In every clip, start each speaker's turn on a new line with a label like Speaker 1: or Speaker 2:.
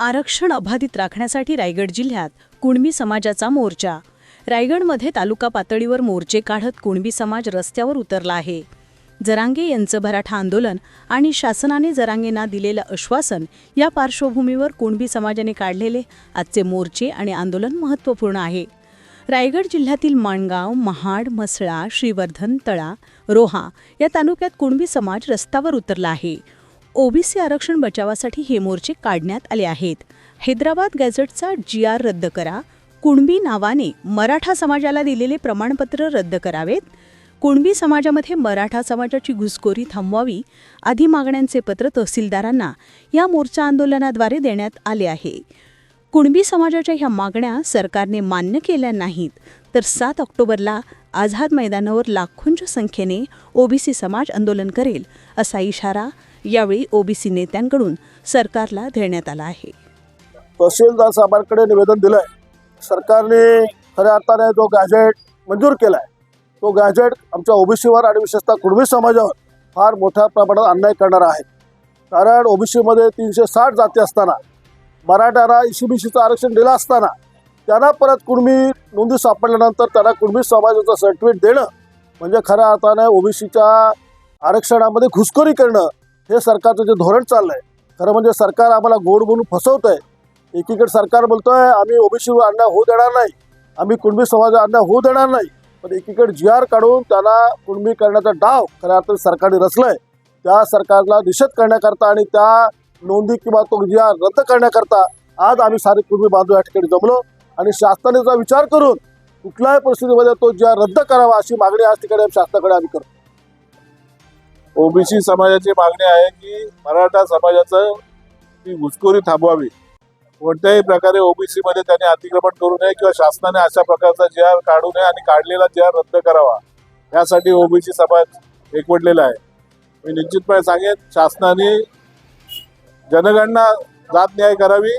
Speaker 1: आरक्षण अबाधित राखण्यासाठी रायगड जिल्ह्यात कुणबी समाजाचा मोर्चा. रायगडमध्ये तालुका पातळीवर मोर्चे काढत कुणबी समाज रस्त्यावर उतरला आहे. जरांगे यांचं मराठा आंदोलन आणि शासनाने जरांगेंना दिलेलं आश्वासन या पार्श्वभूमीवर कुणबी समाजाने काढलेले आजचे मोर्चे आणि आंदोलन महत्त्वपूर्ण आहे. रायगड जिल्ह्यातील माणगाव महाड म्हसळा श्रीवर्धन तळा रोहा या तालुक्यात कुणबी समाज रस्त्यावर उतरला आहे. ओबीसी आरक्षण बचावासाठी हे मोर्चे काढण्यात आले आहेत. हैदराबाद गॅझेटचा जी आर रद्द करा. कुणबी नावाने मराठा समाजाला दिलेले प्रमाणपत्र रद्द करावेत. कुणबी समाजामध्ये मराठा समाजाची घुसखोरी थांबवावी आदी मागण्यांचे पत्र तहसीलदारांना या मोर्चा आंदोलनाद्वारे देण्यात आले आहे. कुणबी समाजाच्या ह्या मागण्या सरकारने मान्य केल्या नाहीत. तर सात ऑक्टोबरला आझाद मैदानावर लाखोंच्या संख्येने ओबीसी समाज आंदोलन करेल असा इशारा यावेळी ओबीसी नेत्यांकडून सरकारला देण्यात आला आहे.
Speaker 2: तहसीलदार साहेबांकडे निवेदन दिलं आहे सरकारने खऱ्या अर्थाने जो गॅजेट मंजूर केला आहे तो गॅजेट आमच्या ओबीसीवर आणि विशेषतः कुणबी समाजावर फार मोठ्या प्रमाणात अन्याय करणारा आहे. कारण ओबीसीमध्ये तीनशे साठ जाती असताना मराठ्यांना इशुबिशीचं आरक्षण दिलं असताना त्यांना परत कुणबी नोंदी सापडल्यानंतर त्यांना कुणबी समाजाचं सर्टिफिकेट देणं म्हणजे खऱ्या अर्थाने ओबीसीच्या आरक्षणामध्ये घुसखोरी करणं हे सरकारचं जे धोरण चाललं आहे खरं म्हणजे सरकार आम्हाला गोड म्हणून फसवत आहे एकीकडे सरकार बोलतोय आम्ही ओबीसीवर अन्याय होऊ देणार नाही आम्ही कुणबी समाज अन्याय होऊ देणार नाही पण एकीकडे जी आर काढून त्यांना कुणबी करण्याचा डाव खऱ्या अर्थाने सरकारने रचलाय. त्या सरकारला निषेध करण्याकरता आणि त्या नोंदी किंवा तो जी रद्द करण्याकरता आज आम्ही सारे कुटुंबी बांधव या ठिकाणी जमलो. आणि शासनाचा विचार करून कुठल्याही परिस्थितीमध्ये तो ज्या रद्द करावा अशी मागणी आज ठिकाणी शासनाकडे आम्ही करतो.
Speaker 3: ओबीसी समाजाची मागणी आहे की मराठा समाजाचं ती घुसखोरी थांबवावी. कोणत्याही प्रकारे ओबीसी मध्ये त्यांनी अतिक्रमण करू नये किंवा शासनाने अशा प्रकारचा जी आर काढू नये आणि काढलेला जी आर रद्द करावा. यासाठी ओबीसी समाज एकवटलेला आहे. मी निश्चितपणे सांगेन शासनाने जनगणना जात न्याय करावी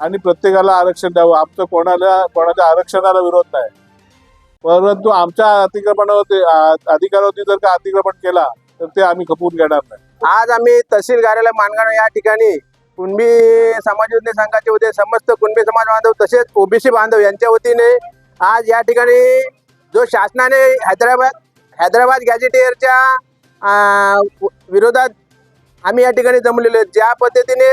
Speaker 3: आणि प्रत्येकाला आरक्षण द्यावं. आमचं कोणाला कोणाच्या आरक्षणाला विरोध नाही. परंतु आमच्या अतिक्रमणावरती अधिकारावरती जर का अतिक्रमण केला तर ते आम्ही खपवून घेणार नाही.
Speaker 4: आज आम्ही तहसील कार्यालय मानगाव या ठिकाणी कुणबी समाज योजने संघाचे होते समस्त कुणबी समाज बांधव तसेच ओबीसी बांधव यांच्या वतीने आज या ठिकाणी जो शासनाने हैदराबाद हैदराबाद गॅजेटियरच्या विरोधात आम्ही या ठिकाणी जमलेलो आहेत ज्या पद्धतीने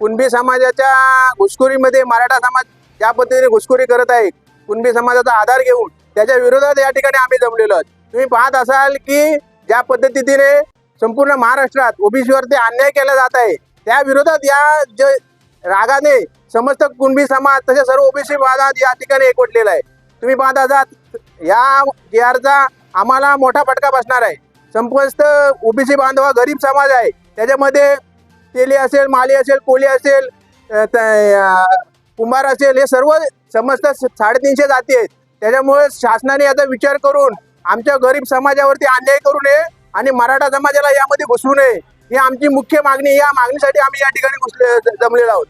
Speaker 4: कुणबी समाजाच्या घुसखोरीमध्ये मराठा समाज ज्या पद्धतीने घुसखोरी करत आहे कुणबी समाजाचा आधार घेऊन त्याच्या विरोधात या ठिकाणी आम्ही जमलेलो आहोत. तुम्ही पाहत असाल की ज्या पद्धतीने संपूर्ण महाराष्ट्रात ओबीसीवरती अन्याय केला जात आहे त्या विरोधात या जे रागाने समस्त कुणबी समाज तसे सर्व ओबीसी समाज या ठिकाणी एकवटलेला आहे. तुम्ही पाहत असाल या जी आरचा आम्हाला मोठा फटका बसणार आहे. संपस्त ओबीसी बांधव हा गरीब समाज आहे. त्याच्यामध्ये तेली असेल माली असेल कोली असेल कुंभार असेल हे सर्व समस्त साडेतीनशे जाती आहेत. त्याच्यामुळे शासनाने याचा विचार करून आमच्या गरीब समाजावरती अन्याय करू नये आणि मराठा समाजाला यामध्ये घुसवू नये. ही आमची मुख्य मागणी या मागणीसाठी आम्ही या ठिकाणी घुसले जमलेलो आहोत.